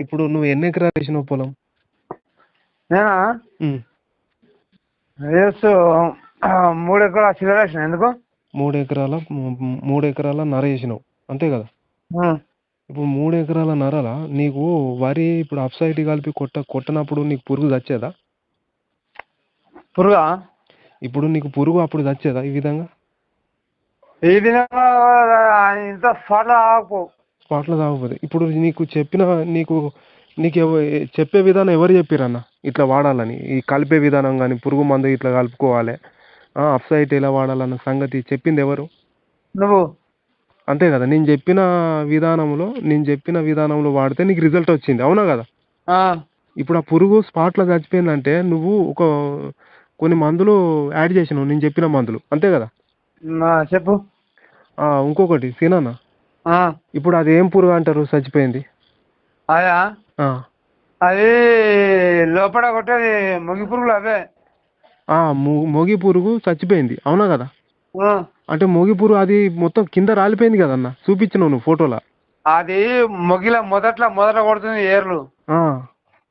ఇప్పుడు నువ్వు ఎన్ని ఎకరాలు వేసినావు పొలం? నేనా? మూడు ఎకరాల చిల్లర వేసిన. ఎందుకు? మూడు ఎకరాల మూడు ఎకరాల నర వేసినావు. అంతే కదా. ఇప్పుడు మూడు ఎకరాల నరల నీకు వరి ఇప్పుడు అప్ సైడ్ కలిపి కొట్ట కొట్టనప్పుడు నీకు పురుగు చచ్చేదా పురుగా? ఇప్పుడు నీకు పురుగు అప్పుడు చచ్చేదా ఈ విధంగా? ఈ విధంగా ఇంత స్పాట్లో ఆగపో స్పాట్లో తాగకపోతే ఇప్పుడు నీకు చెప్పిన నీకు నీకు చెప్పే విధానం ఎవరు చెప్పిరన్న? ఇట్లా వాడాలని. ఈ కలిపే విధానం కానీ పురుగు మందు ఇట్లా కలుపుకోవాలి. అప్ సైడ్ ఎలా వాడాలన్న సంగతి చెప్పింది ఎవరు? నువ్వు. అంతే కదా. నేను చెప్పిన విధానంలో నేను చెప్పిన విధానంలో వాడితే నీకు రిజల్ట్ వచ్చింది. అవునా కదా? ఇప్పుడు ఆ పురుగు స్పాట్లో చచ్చిపోయిందంటే నువ్వు ఒక కొన్ని మందులు యాడ్ చేసినావు. నేను చెప్పిన మందులు. అంతే కదా? చెప్పు. ఇంకొకటి. సీనానా ఇప్పుడు అది ఏం పురుగు అంటారు? చచ్చిపోయింది. అదా? అది లోపల కొట్టేది ముగి పురుగులు అవే. మొగి పురుగు చచ్చిపోయింది. అవునా కదా? అంటే మొగి పురుగు అది మొత్తం కింద రాలిపోయింది కదన్న? చూపించినావు నువ్వు ఫోటోలో. అది మొగిల మొదట్లో మొదట కొడుతుంది ఏర్లు. ఆ,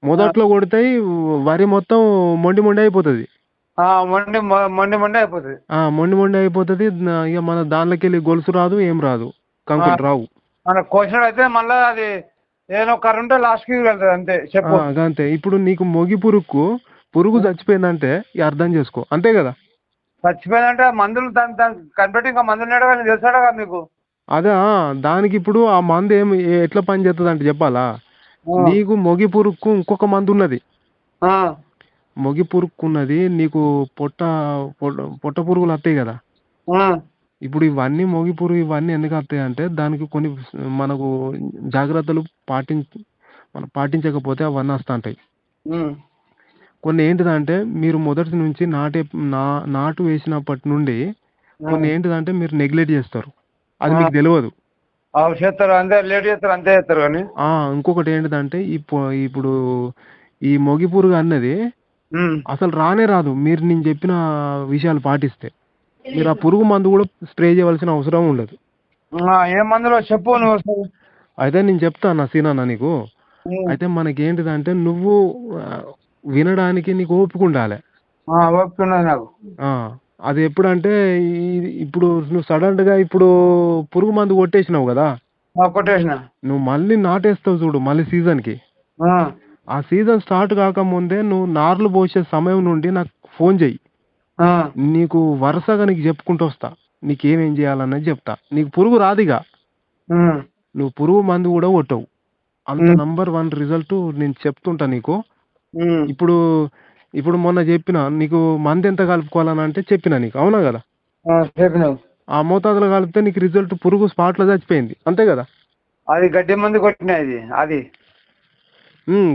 మొదట్లో కొడితే వరి మొత్తం మొండి మొండి అయిపోతుంది. ఆ, మొండి మొండి మొండి అయిపోతుంది. ఆ, మొండి మొండి అయిపోతుంది ఇక మన దానిలోకి వెళ్ళి గొలుసు రాదు ఏం రాదు. కంకులు రావు. మన కోసినట్టు అయితే మళ్ళీ అది ఏదైనా కర్ర ఉంటే లాస్ట్కి వెళ్తుంది అంతే చెప్పు. అంతే. ఇప్పుడు నీకు మొగి పురుగుకు పురుగు చచ్చిపోయిందంటే అర్థం చేసుకో. అంతే కదా? చచ్చిపోయిందంటే మందులు కనిపెట్టి ఇంకా మందులు కానీ తెలుసాడు కదా మీకు అదే దానికి ఇప్పుడు ఆ మందు ఏమి ఏ- ఎట్లా పని చేస్తుంది అంటే చెప్పాలా. నీకు మొగి పురుగుకు ఇంకొక మందు ఉన్నది. మొగి పురుగుకు ఉన్నది నీకు పొట్ట పొట్ట పురుగులు వస్తాయి కదా? ఇప్పుడు ఇవన్నీ మొగి పురుగు ఇవన్నీ ఎందుకు వస్తాయి అంటే దానికి కొన్ని మనకు జాగ్రత్తలు పాటించ మనం పాటించకపోతే అవన్నీ వస్తుంటాయి. ఉమ్, కొన్ని ఏంటిదంటే మీరు మొదటి నుంచి నాటే నా నాటు వేసినప్పటి నుండి కొన్ని ఏంటిదంటే మీరు నెగ్లెక్ట్ చేస్తారు. అది మీకు తెలియదు. అవి చేస్తారు అంతే లేట్ చేస్తారు అంతే చేస్తారు కానీ. ఆ, ఇంకొకటి ఏంటిదంటే ఇప్పు- ఇప్పుడు ఈ మొగి పురుగు అన్నది అసలు రానే రాదు. మీరు నేను చెప్పిన విషయాలు పాటిస్తే. మీరు ఆ పురుగు మందు కూడా స్ప్రే చేయవలసిన అవసరం ఉండదు. ఏ మందులో చెప్పు నువ్వు. అయితే నేను చెప్తాను సీనా నీకు. అయితే మనకి ఏంటిదంటే నువ్వు ఆ, వినడానికి నీకు ఓపిక ఉండాలి. ఆ, ఓపిక ఉన్నది నాకు. ఆ, అది ఎప్పుడంటే ఈ- ఇప్పుడు నువ్వు సడన్గా ఇప్పుడు పురుగు మందు కొట్టేసినావు కదా. ఆ, కొట్టేసిన. నువ్వు మళ్ళీ నాటేస్తావు చూడు మళ్ళీ సీజన్కి ఆ, ఆ సీజన్ స్టార్ట్ కాకముందే నువ్వు నార్లు పోసే సమయం నుండి నాకు ఫోన్ చెయ్యి. ఆ, నీకు వరుసగా నీకు చెప్పుకుంటూ వస్తా. నీకేమేం చేయాలన్నది చెప్తా. నీకు పురుగు రాదిగా. నువ్వు పురుగు మందు కూడా కొట్టవు. అంత. నంబర్ వన్ రిజల్ట్ నేను చెప్తుంటా నీకు. ఉమ్, ఇప్పుడు ఇప్పుడు మొన్న చెప్పిన నీకు మందు ఎంత కలుపుకోవాలని అంటే చెప్పిన నీకు. అవునా కదా? ఆ, చెప్పినావు ఆ మోతాదులో కలిపితే నీకు రిజల్ట్ పురుగు స్పాట్లో చచ్చిపోయింది. అంతే కదా? అది గడ్డి మందు కొట్టిన ఇది అది.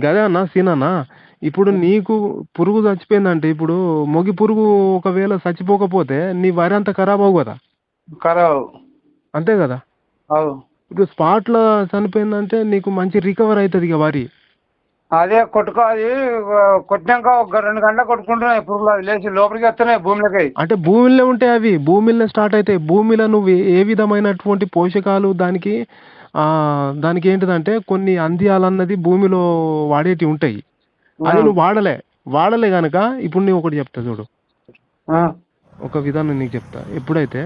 గదే అన్న సీనన్నా ఇప్పుడు నీకు పురుగు చచ్చిపోయిందంటే ఇప్పుడు మొగి పురుగు ఒకవేళ చచ్చిపోకపోతే నీ వరి అంతా ఖరాబ్ అవు కదా? ఖరాబ్ అంతే కదా? అవు ఇప్పుడు స్పాట్లో చనిపోయిందంటే నీకు మంచి రికవర్ అవుతుంది ఇక వరి. అదే కొట్టుకో అది ఆ, కొట్టినాక ఒక రెండు గంటలు కొట్టుకుంటున్నాయి పురుగులు అది లేచి లోపలికి వస్తున్నాయి భూమిలోకి. అంటే భూమిలో ఉంటాయి అవి భూమిలో స్టార్ట్ అవుతాయి భూమిలో నువ్వు ఏ- విధమైనటువంటి పోషకాలు దానికి దానికి ఏంటిదంటే కొన్ని అందియాలన్నది భూమిలో వాడేటివి ఉంటాయి. అది నువ్వు వాడలే. వాడలే గనక ఇప్పుడు నేను ఒకటి చెప్తా చూడు. ఒక విధానం నీకు చెప్తా. ఎప్పుడైతే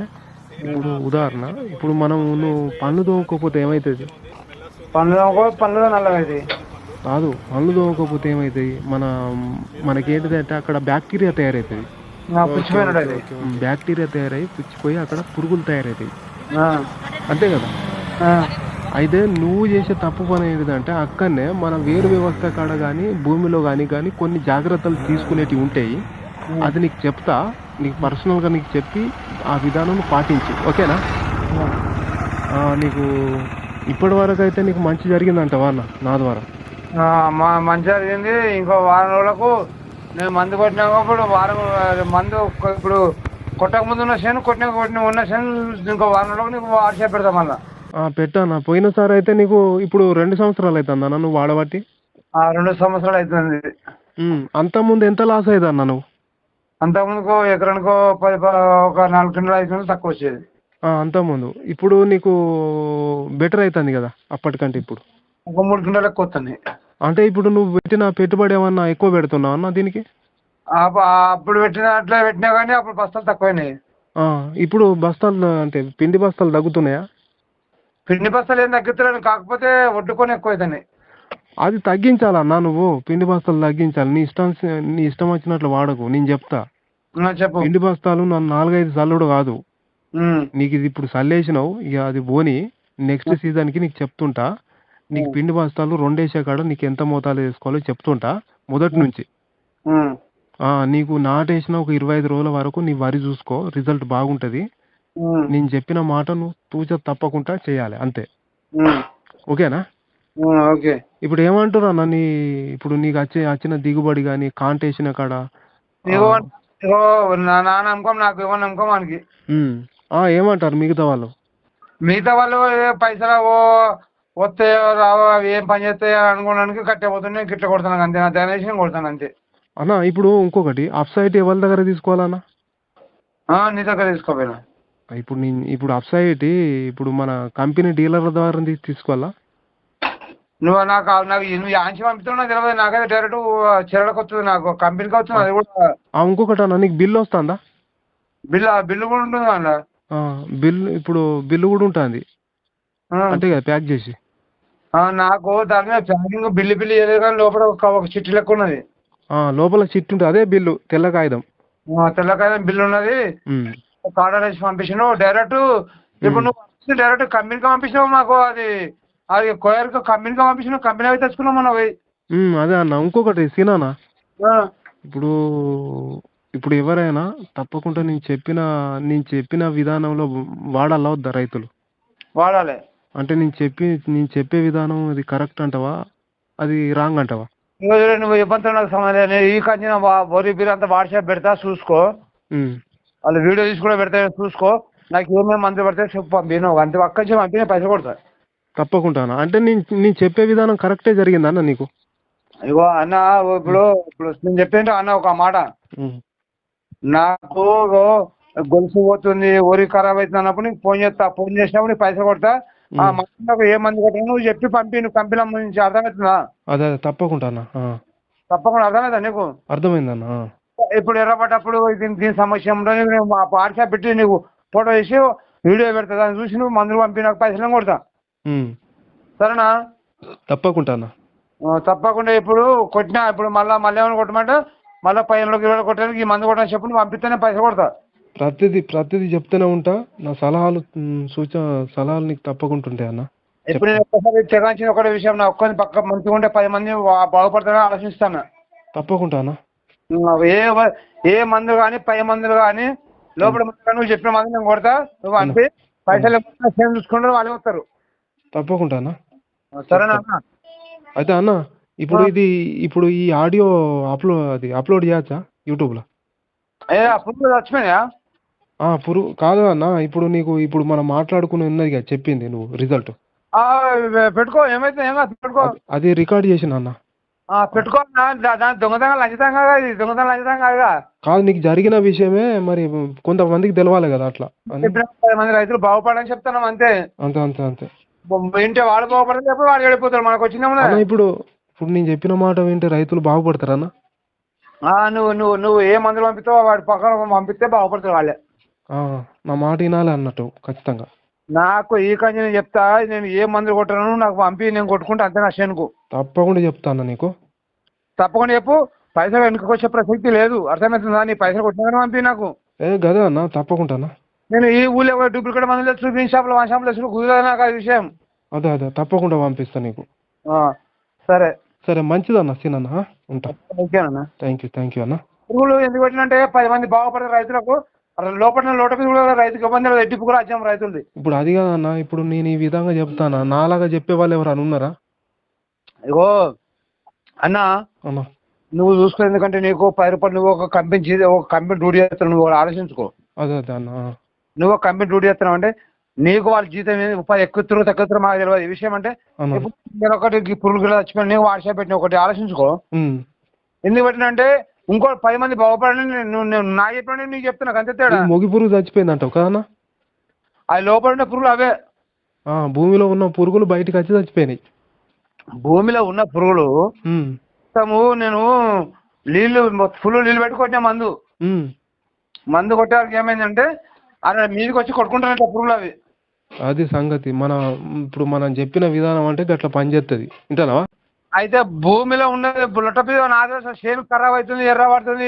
ఇప్పుడు ఉదాహరణ ఇప్పుడు మనం నువ్వు పళ్ళు తోముకోకపోతే ఏమవుతుంది పండ్లు పండ్లు నల్లగైంది కాదు పళ్ళు తోముకోకపోతే ఏమవుతాయి మన మనకేంటిదంటే అక్కడ బ్యాక్టీరియా తయారవుతుంది అది బ్యాక్టీరియా తయారై పుచ్చిపోయి అక్కడ పురుగులు తయారవుతాయి అంతే కదా? అయితే నువ్వు చేసే తప్పు పని ఏంటిదంటే అక్కడనే మన వేరు వ్యవస్థ కాడ కానీ భూమిలో కానీ కానీ కొన్ని జాగ్రత్తలు తీసుకునేటివి ఉంటాయి. అది నీకు చెప్తా నీకు పర్సనల్గా నీకు చెప్పి ఆ విధానం పాటించి. ఓకేనా? నీకు ఇప్పటి వరకు అయితే నీకు మంచి జరిగిందంటవా అన్న నా ద్వారా. మా మంచి జరిగింది. ఇంకో వారం రోజులకు నేను మందు కొట్టినప్పుడు వారం మందు ఇప్పుడు కొట్టక ముందు ఉన్న శని కొట్టిన కొట్టిన ఉన్న శని ఇంకో వారం రోజులకు నీకు వాట్సాప్ పెడతాం మళ్ళీ. ఆ, పెట్టానా పోయినసారి అయితే నీకు ఇప్పుడు రెండు సంవత్సరాలు అవుతుందన్న నువ్వు వాడబట్టి? ఆ, రెండు సంవత్సరాలు అవుతుంది. ఉమ్, అంతకుముందు ఎంత లాస్ అయ్యేదన్న నువ్వు? అంతకుముందుకు ఎకరానికో పది ప- ఒక నాలుగు కింటలు ఐదు తక్కువ వచ్చేది. ఆ, అంతకుముందు. ఇప్పుడు నీకు బెటర్ అవుతుంది కదా అప్పటికంటే ఇప్పుడు? ఒక మూడు కింటలకు వస్తుంది. అంటే ఇప్పుడు నువ్వు పెట్టిన పెట్టుబడి ఏమన్నా ఎక్కువ పెడుతున్నావు అన్న దీనికి? అప్పు- అప్పుడు పెట్టినట్లే పెట్టినా కానీ అప్పుడు బస్తాలు తక్కువైనాయి. ఆ, ఇప్పుడు బస్తాలు అంటే పిండి బస్తాలు తగ్గుతున్నాయా? పిండి బస్తాలు ఏం తగ్గుతున్నాను కాకపోతే వడ్డుకొని ఎక్కువ అవుతున్నాయి అది తగ్గించాలన్నా నువ్వు పిండి బస్తాలు తగ్గించాలి. నీ ఇష్టం నీ ఇష్టం వచ్చినట్లు వాడకు నేను చెప్తా. చెప్పు. పిండి బస్తాలు నన్ను నాలుగైదు చల్లుడు కాదు. ఉమ్, నీకు ఇది ఇప్పుడు చల్లేసినావు ఇక అది పోని నెక్స్ట్ సీజన్కి నీకు చెప్తుంటా. నీకు పిండి బస్తాలు రెండేసే కాడ నీకు ఎంత మోతాదు వేసుకోవాలో చెప్తుంటా మొదటి నుంచి. ఉమ్, ఆ, నీకు నాటేసిన ఒక ఇరవై ఐదు రోజుల వరకు నీ వరి చూసుకో రిజల్ట్ బాగుంటుంది. నేను చెప్పిన మాట నువ్వు తూచ తప్పకుండా చేయాలి అంతే. ఓకేనా? ఓకే. ఇప్పుడు ఏమంటారు అన్న నీ ఇప్పుడు నీకు వచ్చే వచ్చిన దిగుబడి కానీ కాంటేసిన కాడ? ఇగో ఇగో నా నమ్మకం నాకు ఇవ్వ నమ్మకం మనకి ఏమంటారు మిగతా వాళ్ళు? మిగతా వాళ్ళు పైసలు ఓ వస్తాయో రావో అవి ఏం పని చేస్తాయో అనుకోవడానికి కట్టే పోతున్నాయి గిట్ల కొడుతున్నాను అంతే. నా ధనేషన్ కొడతాను అంతే. అన్న ఇప్పుడు ఇంకొకటి అప్ సైట్ ఎవరి దగ్గర తీసుకోవాలన్నా? ఆ, నీ దగ్గర తీసుకోపోయినా. ఇప్పుడు నేను ఇప్పుడు అప్ సైట్ ఇప్పుడు మన కంపెనీ డీలర్ల ద్వారా తీ- తీసుకోవాలా? నువ్వు నాకు నాకు నువ్వు యాంచి పంపుతున్నావు నాకు తెలియదు నాకైతే డైరెక్ట్ చెరలకు వస్తుంది నాకు కంపెనీకి వస్తుంది అది కూడా. ఆ, ఇంకొకటి అన్న నీకు బిల్లు వస్తుందా? బిల్లు బిల్లు కూడా ఉంటుంది ఆ, బిల్లు ఇప్పుడు బిల్లు కూడా ఉంటుంది. ఆ. అంతే కదా ప్యాక్ చేసి. ఆ, నాకు దాని మీద ప్యాకింగ్ బిల్లు బిల్లు ఏదో కానీ లోపల ఒక ఒక చిట్టి లెక్క ఉన్నది. ఆ, లోపల చిట్టు ఉంటుంది అదే బిల్లు తెల్ల కాగితం ఆ, తెల్లకాయ బిల్లు ఉన్నది. ఉమ్. ఆర్డర్ వేసి పంపించాను డైరెక్ట్ ఇప్పుడు నువ్వు డైరెక్ట్ కంపెనీకి పంపించినావు మాకు. అది అది కొయర్కి కంపెనీకి పంపించినావు. కంపెనీ అవి తెచ్చుకున్నావు మనం అవి. ఉమ్, అదే అన్న. ఇంకొకటి సీనానా? ఇప్పుడు ఇప్పుడు ఎవరైనా తప్పకుండా నేను చెప్పిన నేను చెప్పిన విధానంలో వాడాలా వద్దా రైతులు? వాడాలి. అంటే నేను చెప్పి నేను చెప్పే విధానం అది కరెక్ట్ అంటావా? అది రాంగ్ అంటావా? నువ్వు ఇబ్బంది నాకు సంబంధం ఈ కంచిన బోరి బీర్ అంతా వాట్సాప్ పెడతా చూసుకో. వాళ్ళు వీడియో తీసి కూడా పెడతా చూసుకో. నాకు ఏమేమి మందులు పడితే చెప్పు పంపిను అంతే అక్కడి నుంచి పంపిన పైసలు కొడతా. తప్పకుండా అన్న. అంటే నేను నేను చెప్పే విధానం కరెక్టే జరిగిందా అన్న నీకు? ఇగో అన్న ఇప్పుడు ఇప్పుడు నేను చెప్పేంటే అన్న ఒక మాట. నాకు గొలుసు పోతుంది ఓరి ఖరాబ్ అవుతుంది అన్నప్పుడు నీకు ఫోన్ చేస్తా. ఫోన్ చేసినప్పుడు నీకు పైసలు కొడతా. ఆ మందు నాకు ఏ మందు కొట్టా నువ్వు చెప్పి పంపి నువ్వు కంపెనీ నుంచి అర్థమవుతుందా? అదే తప్పకుండా అన్న. తప్పకుండా అర్థమవుతా నీకు? అర్థమైందన్న. ఇప్పుడు ఎర్రపడ్డప్పుడు దీని దీని సమస్య మా వాట్సాప్ పెట్టి నీకు ఫోటో వేసి వీడియో పెడతా. దాన్ని చూసి నువ్వు మందులు పంపి నాకు పైసలు కొడతా. సరేనా? తప్పకుండా తప్పకుండా ఇప్పుడు కొట్టినా ఇప్పుడు మళ్ళీ మళ్ళీ ఏమైనా కొట్టమంటే మళ్ళీ పైనలోకి ఇరవై కొట్టడానికి ఈ మందు కొట్టని చెప్పి నువ్వు పంపిస్తేనే పైసలు కొడతా. ప్రతిదీ ప్రతిదీ చెప్తూనే ఉంటా. నా సలహాలు సూచన సలహాలు నీకు తప్పకుండా ఉంటాయి అన్న. ఇప్పుడు నేను ఒక్కసారి తెగాంచిన ఒకటే విషయం నా ఒక్కని పక్క మంచిగా ఉంటే పది మంది బాగుపడతారని ఆలోచిస్తాను? తప్పకుండా అన్న. ఏ ఏ మందులు కానీ పై మందులు కానీ లోపల నువ్వు చెప్పిన మందులు నేను కొడతా. నువ్వు పంపి పైసలు సేమ్ చూసుకుంటారు వాళ్ళు వస్తారు. తప్పకుండా అన్న. సరేనా అన్న? అయితే అన్న ఇప్పుడు ఇది ఇప్పుడు ఈ ఆడియో అప్లోడ్ అది అప్లోడ్ చేయొచ్చా? యూట్యూబ్లో? ఏ అప్పుడు చచ్చిపోయినాయా? ఆ, పురు కాదు అన్న ఇప్పుడు నీకు ఇప్పుడు మనం మాట్లాడుకుని ఉన్నది చెప్పింది నువ్వు రిజల్ట్. పెట్టుకో ఏమైతే ఏం పెట్టుకో. అది రికార్డ్ చేసిన అన్న. దాని దొంగతనం కాదు ఇది దొంగతనం లంచితం కాదుగా కాదు. నీకు జరిగిన విషయమే మరి కొంతమందికి తెలవాలి కదా అట్లా. మంది రైతులు బాగుపడని చెప్తున్నాం అంతే. అంతే అంతే అంతే. ఇంటే వాళ్ళు బాగుపడని చెప్పి వాడు వెళ్ళిపోతారు మనకు వచ్చిందేమో అన్న ఇప్పుడు ఇప్పుడు నేను చెప్పిన మాట వింటే రైతులు బాగుపడతారన్న ఆ, నువ్వు నువ్వు నువ్వు ఏ మందులు పంపిస్తావో వాడి పక్కన పంపిస్తే బాగుపడతారు వాళ్ళే. నా మాట వినాలి అన్నట్టు ఖచ్చితంగా. నాకు ఈ కంచి నేను చెప్తా నేను ఏ మందులు కొట్టాను నాకు పంపి నేను కొట్టుకుంటా అంతే నా శనుకు తప్పకుండా చెప్తా అన్న నీకు. తప్పకుండా చెప్పు. పైసలు వెనుకకు వచ్చే ప్రసక్తి లేదు. అర్థమవుతుందా నీ పైసలు కొట్టినా పంపి నాకు. ఏ గదే అన్న తప్పకుండా అన్న. నేను ఈ ఊళ్ళో కూడా డూప్లికేట్ మందులు తెచ్చు గ్రీన్ షాప్లో వన్ షాప్లో తెచ్చు కుదరదు నాకు ఆ విషయం? అదే అదే. తప్పకుండా పంపిస్తా నీకు. ఆ, సరే. సరే మంచిదన్న సీనన్న ఆ? ఉంటా. థ్యాంక్ యూ థ్యాంక్ యూ అన్న. పురుగులు ఎందుకు పెట్టినంటే పది మంది బాగుపడే రైతులకు లోపల లోట కూడా రైతుకి ఇబ్బంది ఎట్టి కూడా వచ్చాము రైతులది. ఇప్పుడు అది కాదన్న ఇప్పుడు నేను ఈ విధంగా చెప్తానా? నాలాగా చెప్పే వాళ్ళు ఎవరు ఉన్నారా? ఇగో అన్న నువ్వు చూసుకో ఎందుకంటే నీకు పది రూపాయలు నువ్వు ఒక కంపెనీ ఒక కంపెనీ డ్యూటీ చేస్తున్నావు నువ్వు ఆలోచించుకో. అదే అదే అన్న. నువ్వు ఒక కంపెనీ డ్యూటీ చేస్తున్నావు అంటే నీకు వాళ్ళ జీతం ఏంది ఉపాధి ఎక్కుతురు తగ్గుతురు మాకు తెలియదు. ఈ విషయం అంటే నేను ఒకటి ఈ పురుగులు చచ్చిపోయిన నీకు వాట్సాప్ పెట్టిన ఒకటి ఆలోచించుకో. ఎందుకు పెట్టినంటే ఇంకో పది మంది బాగుపడని నేను నేను నా చెప్పిన నీకు చెప్తున్నా అంతే తేడా. మొగి పురుగు చచ్చిపోయింది అంటావు కదన్నా అవి లోపల ఉన్న పురుగులు అవే. ఆ, భూమిలో ఉన్న పురుగులు బయటకు వచ్చి చచ్చిపోయినాయి. భూమిలో ఉన్న పురుగులు మొత్తము నేను నీళ్ళు ఫుల్ నీళ్ళు పెట్టి కొట్టిన మందు. మందు కొట్టేవారికి ఏమైందంటే అక్కడ మీదకి వచ్చి కొట్టుకుంటానంట పురుగులు అవి. అది సంగతి. మన ఇప్పుడు మనం చెప్పిన విధానం అంటే గట్ల పనిచేస్తుంది వింటావా అయితే భూమిలో ఉన్నది లొట్టపి నాదే చేను ఖరాబ్ అవుతుంది ఎర్ర పడుతుంది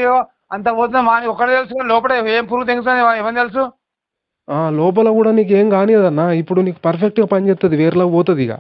అంత పోతుంది మాని ఒకటే తెలుసు లోపల ఏం పురుగు తెగుతుంది ఏమని తెలుసు? లోపల కూడా నీకు ఏం కానిదన్నా ఇప్పుడు నీకు పర్ఫెక్ట్గా పనిచేస్తుంది వేరేలా పోతుంది ఇక.